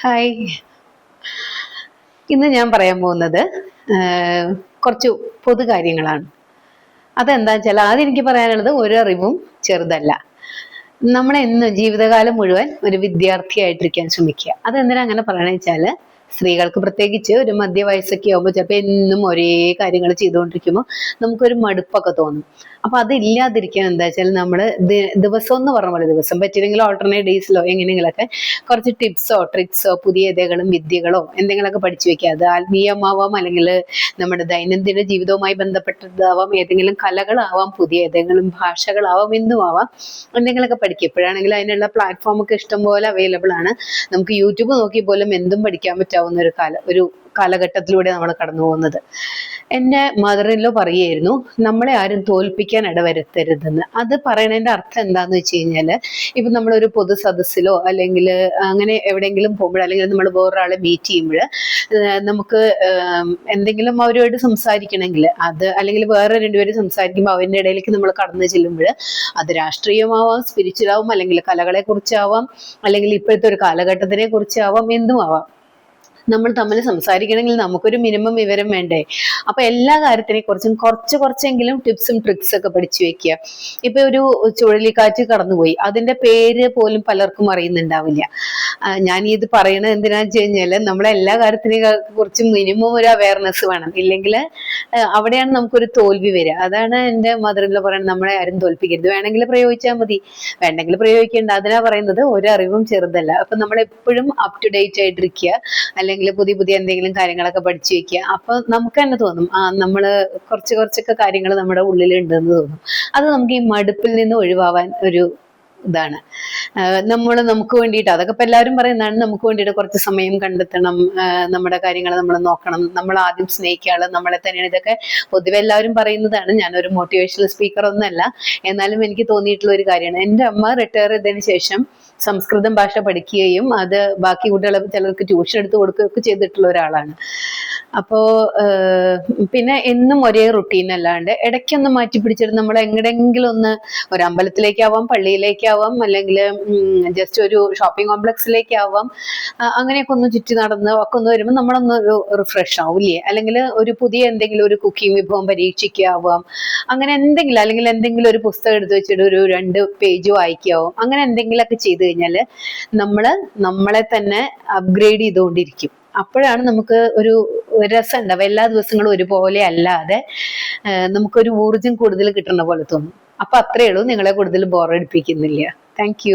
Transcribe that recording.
Hi. ഇന്ന് ഞാൻ പറയാൻ പോകുന്നത് കുറച്ച് പൊതു കാര്യങ്ങളാണ്. അതെന്താ വെച്ചാൽ ആദ്യം എനിക്ക് പറയാനുള്ളത് ഒരു അറിവും ചെറുതല്ല. നമ്മൾ എന്നും ജീവിതകാലം മുഴുവൻ ഒരു വിദ്യാർത്ഥിയായിട്ടിരിക്കാൻ ശ്രമിക്കുക. അതെന്തിനാ അങ്ങനെ പറയണത് വെച്ചാൽ സ്ത്രീകൾക്ക് പ്രത്യേകിച്ച് ഒരു മധ്യവയസ്സൊക്കെ ആകുമ്പോൾ ചിലപ്പോൾ എന്നും ഒരേ കാര്യങ്ങൾ ചെയ്തുകൊണ്ടിരിക്കുമ്പോൾ നമുക്കൊരു മടുപ്പൊക്കെ തോന്നും. അപ്പൊ അതില്ലാതിരിക്കാൻ എന്താ വെച്ചാൽ നമ്മൾ ദിവസം എന്ന് പറഞ്ഞ പോലെ ദിവസം പറ്റിയില്ലെങ്കിൽ ഓൾട്ടർനേറ്റ് ഡേയ്സിലോ എങ്ങനെയെങ്കിലൊക്കെ കുറച്ച് ടിപ്സോ ട്രിക്സോ പുതിയ ഇതകളും വിദ്യകളോ എന്തെങ്കിലുമൊക്കെ പഠിച്ചു വെക്കുക. അത് ആത്മീയമാവാം അല്ലെങ്കിൽ നമ്മുടെ ദൈനംദിന ജീവിതവുമായി ബന്ധപ്പെട്ടതാവാം. ഏതെങ്കിലും കലകളാവാം പുതിയ ഏതെങ്കിലും ഭാഷകളാവാം എന്നും ആവാം എന്തെങ്കിലുമൊക്കെ പഠിക്കുക. ഇപ്പോഴാണെങ്കിൽ അതിനുള്ള പ്ലാറ്റ്ഫോമൊക്കെ ഇഷ്ടംപോലെ അവൈലബിൾ ആണ്. നമുക്ക് യൂട്യൂബ് നോക്കി പോലും എന്തും പഠിക്കാൻ പറ്റാവുന്ന ഒരു കാല ഒരു കാലഘട്ടത്തിലൂടെ നമ്മൾ കടന്നു പോകുന്നത്. എന്റെ മദറിലോ പറയുമായിരുന്നു നമ്മളെ ആരും തോൽപ്പിക്കാൻ ഇടവരുത്തരുതെന്ന്. അത് പറയണതിന്റെ അർത്ഥം എന്താന്ന് വെച്ച് കഴിഞ്ഞാൽ ഇപ്പം നമ്മളൊരു പൊതു സദസ്സിലോ അല്ലെങ്കിൽ അങ്ങനെ എവിടെയെങ്കിലും പോകുമ്പോൾ അല്ലെങ്കിൽ നമ്മൾ വേറൊരാളെ മീറ്റ് ചെയ്യുമ്പോൾ നമുക്ക് എന്തെങ്കിലും അവരുമായിട്ട് സംസാരിക്കണമെങ്കിൽ അത് അല്ലെങ്കിൽ വേറെ രണ്ടുപേരും സംസാരിക്കുമ്പോൾ അവരുടെ ഇടയിലേക്ക് നമ്മൾ കടന്നു ചെല്ലുമ്പോൾ അത് രാഷ്ട്രീയമാവാം സ്പിരിച്വൽ ആവാം അല്ലെങ്കിൽ കലകളെ കുറിച്ചാവാം അല്ലെങ്കിൽ ഇപ്പോഴത്തെ ഒരു കാലഘട്ടത്തിനെ കുറിച്ചാവാം എന്തും ആവാം നമ്മൾ തമ്മിൽ സംസാരിക്കണമെങ്കിൽ നമുക്കൊരു മിനിമം വിവരം വേണ്ടേ? അപ്പൊ എല്ലാ കാര്യത്തിനെ കുറിച്ചും കുറച്ച് കുറച്ചെങ്കിലും ടിപ്സും ട്രിക്സ് ഒക്കെ പഠിച്ചു വെക്കുക. ഇപ്പൊ ഒരു ചുഴലിക്കാറ്റ് കടന്നുപോയി. അതിന്റെ പേര് പോലും പലർക്കും അറിയുന്നുണ്ടാവില്ല. ഞാൻ ഇത് പറയണത് എന്തിനാന്ന് വെച്ച് കഴിഞ്ഞാൽ നമ്മളെ എല്ലാ കാര്യത്തിനെ കുറിച്ചും മിനിമം ഒരു അവയർനെസ് വേണം. ഇല്ലെങ്കിൽ അവിടെയാണ് നമുക്കൊരു തോൽവി വരിക. അതാണ് എന്റെ മദറിൽ പറയുന്നത് നമ്മളെ ആരും തോൽപ്പിക്കരുത്. വേണമെങ്കിൽ പ്രയോഗിച്ചാൽ മതി. വേണ്ടെങ്കിൽ പ്രയോഗിക്കേണ്ട. അതിനാ പറയുന്നത് ഒരറിവും ചെറുതല്ല. അപ്പൊ നമ്മൾ എപ്പോഴും അപ് ടു ഡേറ്റ് ആയിട്ടിരിക്കുക. അല്ലെങ്കിൽ പുതിയ പുതിയ എന്തെങ്കിലും കാര്യങ്ങളൊക്കെ പഠിച്ചു വെക്കുക. അപ്പൊ നമുക്ക് തന്നെ തോന്നും ആ നമ്മൾ കുറച്ച് കുറച്ചൊക്കെ കാര്യങ്ങൾ നമ്മുടെ ഉള്ളിൽ ഉണ്ടെന്ന് തോന്നും. അത് നമുക്ക് ഈ മടുപ്പിൽ നിന്ന് ഒഴിവാവാൻ ഒരു ഇതാണ്. നമ്മൾ നമുക്ക് വേണ്ടിയിട്ട് അതൊക്കെ ഇപ്പൊ എല്ലാവരും പറയുന്നതാണ് നമുക്ക് വേണ്ടിയിട്ട് കുറച്ച് സമയം കണ്ടെത്തണം നമ്മുടെ കാര്യങ്ങൾ നമ്മൾ നോക്കണം നമ്മൾ ആദ്യം സ്നേഹിക്കാൾ നമ്മളെ തന്നെയാണ്. ഇതൊക്കെ പൊതുവെ എല്ലാവരും പറയുന്നതാണ്. ഞാനൊരു മോട്ടിവേഷണൽ സ്പീക്കർ ഒന്നല്ല. എന്നാലും എനിക്ക് തോന്നിയിട്ടുള്ള ഒരു കാര്യമാണ്. എന്റെ അമ്മ റിട്ടയർ ചെയ്തതിന് ശേഷം സംസ്കൃതം ഭാഷ പഠിക്കുകയും അത് ബാക്കി കുട്ടികളെ ചിലർക്ക് ട്യൂഷൻ എടുത്ത് കൊടുക്കുകയൊക്കെ ചെയ്തിട്ടുള്ള ഒരാളാണ്. അപ്പോ പിന്നെ എന്നും ഒരേ റുട്ടീൻ അല്ലാണ്ട് ഇടയ്ക്കൊന്ന് മാറ്റി പിടിച്ചിട്ട് നമ്മൾ എങ്ങടെങ്കിലും ഒന്ന് ഒരു അമ്പലത്തിലേക്കാവാം പള്ളിയിലേക്കാവാം അല്ലെങ്കിൽ ജസ്റ്റ് ഒരു ഷോപ്പിംഗ് കോംപ്ലക്സിലേക്കാവാം അങ്ങനെയൊക്കെ ഒന്ന് ചുറ്റി നടന്ന് ഒക്കെ ഒന്ന് വരുമ്പോൾ നമ്മളൊന്ന് ഒരു റിഫ്രഷ് ആവില്ലേ? അല്ലെങ്കിൽ ഒരു പുതിയ എന്തെങ്കിലും ഒരു കുക്കിംഗ് വിഭവം പരീക്ഷിക്കാവാം. അങ്ങനെ എന്തെങ്കിലും അല്ലെങ്കിൽ എന്തെങ്കിലും ഒരു പുസ്തകം എടുത്തു വെച്ചിട്ട് ഒരു രണ്ട് പേജ് വായിക്കാവും. അങ്ങനെ എന്തെങ്കിലുമൊക്കെ ചെയ്തു കഴിഞ്ഞാൽ നമ്മൾ നമ്മളെ തന്നെ അപ്ഗ്രേഡ് ചെയ്തുകൊണ്ടിരിക്കും. അപ്പോഴാണ് നമുക്ക് ഒരു രസം ഉണ്ടാവും എല്ലാ ദിവസങ്ങളും ഒരുപോലെ അല്ലാതെ നമുക്കൊരു ഊർജം കൂടുതൽ കിട്ടുന്ന പോലെ തോന്നും. അപ്പൊ അത്രയേ ഉള്ളൂ. നിങ്ങളെ കൂടുതൽ ബോറടിപ്പിക്കുന്നില്ല താങ്ക്